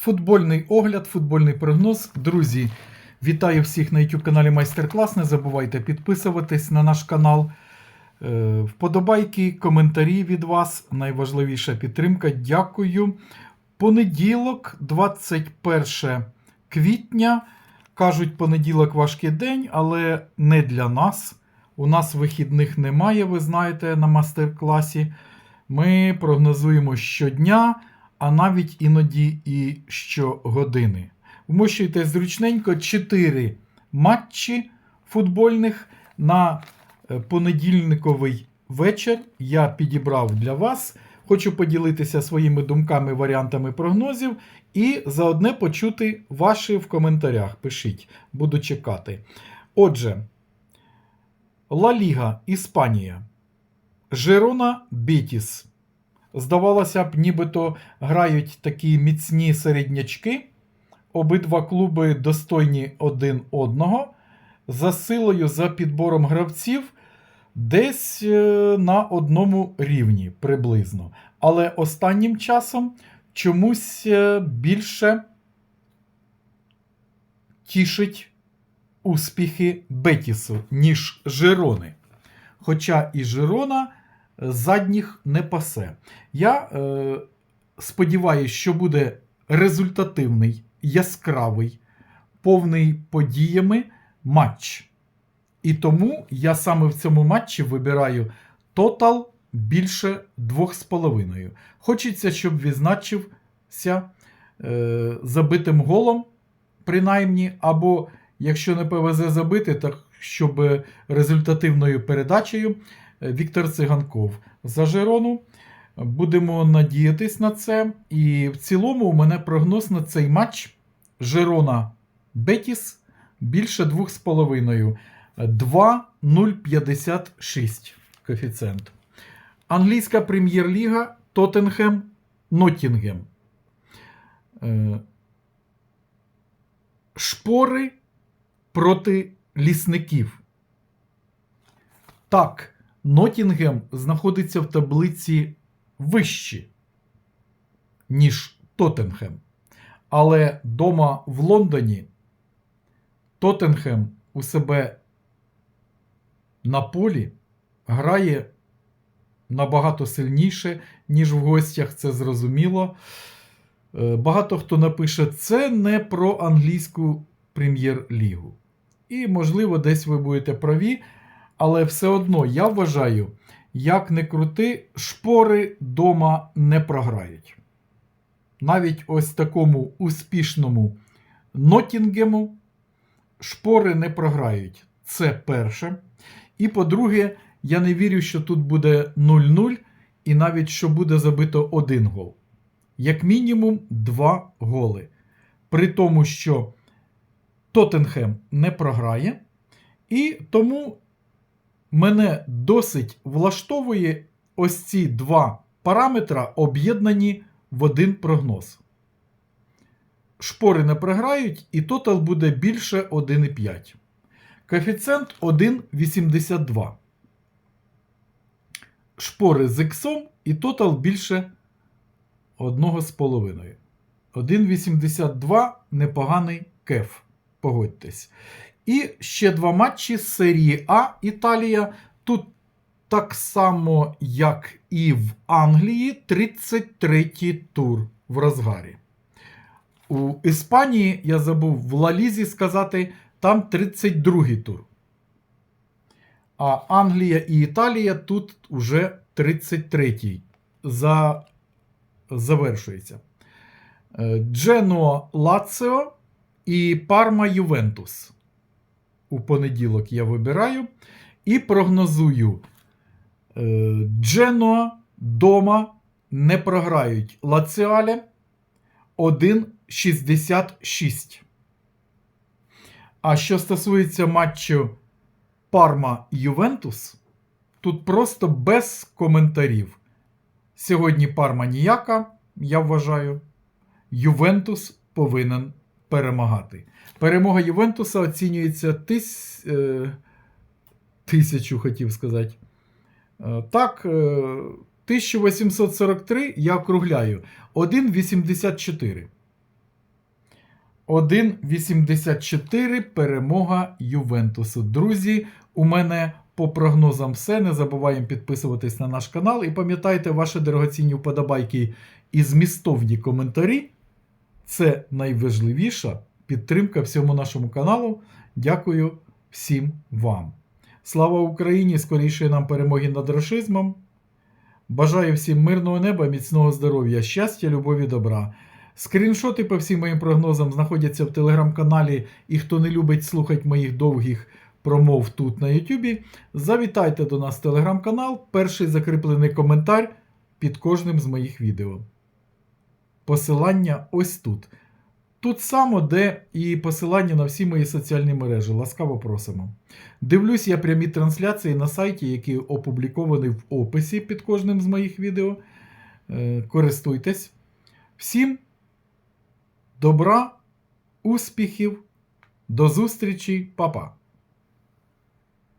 Футбольний огляд, футбольний прогноз. Друзі, вітаю всіх на YouTube каналі Майстер-клас. Не забувайте підписуватись на наш канал. Е, Вподобайки, коментарі від вас. Найважливіша підтримка. Дякую. Понеділок, 21 квітня. Кажуть, понеділок важкий день, але не для нас. У нас вихідних немає, ви знаєте, на мастер-класі. Ми прогнозуємо щодня, а навіть іноді і щогодини. Вмощуйте зручненько 4 матчі футбольних на е, понедільниковий вечір. Я підібрав для вас. Хочу поділитися своїми думками, варіантами прогнозів і заодне почути ваші в коментарях. Пишіть, буду чекати. Отже, Ла Ліга, Іспанія. Жерона Бітіс. Здавалося б, нібито грають такі міцні середнячки. Обидва клуби достойні один одного. За силою, за підбором гравців, десь е, на одному рівні приблизно. Але останнім часом чомусь е, більше тішить успіхи Бетісу, ніж Жерони. Хоча і Жерона задніх не пасе. Я е, сподіваюся, що буде результативний, яскравий, повний подіями матч. І тому я саме в цьому матчі вибираю тотал більше 2,5. Хочеться, щоб відзначився е, забитим голом, принаймні, або якщо не повезе забити, так щоб результативною передачею Віктор Циганков за Жерону. Будемо надіятись на це. І в цілому у мене прогноз на цей матч Жерона Бетіс більше 2,5. 2,056 коефіцієнт. Англійська прем'єр-ліга Тоттенхем Ноттінгем. Е, Шпори проти лісників. Так, Ноттінгем знаходиться в таблиці вище, ніж Тоттенхем. Але дома в Лондоні Тоттенхем у себе на полі грає набагато сильніше, ніж в гостях, це зрозуміло. Е, Багато хто напише, це не про англійську прем'єр-лігу. І, можливо, десь ви будете праві, але все одно я вважаю, як не крути, шпори дома не програють. Навіть ось такому успішному Нотінгему шпори не програють. Це перше. І по-друге, я не вірю, що тут буде 0-0, і навіть що буде забито один гол. Як мінімум, два голи. При тому, що Тоттенхем не програє. І тому мене досить влаштовує ось ці два параметра, об'єднані в один прогноз. Шпори не програють, і тотал буде більше 1,5. Коефіцієнт 1,82. Шпори з іксом і тотал більше 1,5. 1,82 непоганий кеф. Погодьтесь. І ще два матчі серії А Італія. Тут так само, як і в Англії, 33-й тур в розгарі. У Іспанії, я забув в Лалізі сказати, там 32-й тур. А Англія і Італія тут уже 33-й за... завершується. Дженуа Лаціо і Парма Ювентус. У понеділок я вибираю і прогнозую. Дженуа дома не програють Лаціале 1,66. А що стосується матчу Парма Ювентус, тут просто без коментарів. Сьогодні Парма ніяка, я вважаю. Ювентус повинен перемагати. Перемога Ювентуса оцінюється тис... е... тисячу, хотів сказати. Е, Так, е... 1843 я округляю 1,84. 1,84 перемога Ювентусу. Друзі, у мене по прогнозам все. Не забуваємо підписуватись на наш канал. І пам'ятайте, ваші дорогоцінні вподобайки і змістовні коментарі. Це найважливіша підтримка всьому нашому каналу. Дякую всім вам. Слава Україні! Скоріше нам перемоги над рашизмом. Бажаю всім мирного неба, міцного здоров'я, щастя, любові, добра. Скріншоти по всім моїм прогнозам знаходяться в телеграм-каналі. І хто не любить слухати моїх довгих промов тут на Ютубі, завітайте до нас в телеграм-канал. Перший закріплений коментар під кожним з моїх відео. Посилання ось тут. Тут само, де і посилання на всі мої соціальні мережі. Ласкаво просимо. Дивлюсь я прямі трансляції на сайті, які опубліковані в описі під кожним з моїх відео. Е, Користуйтесь. Всім добра, успіхів, до зустрічі, па-па!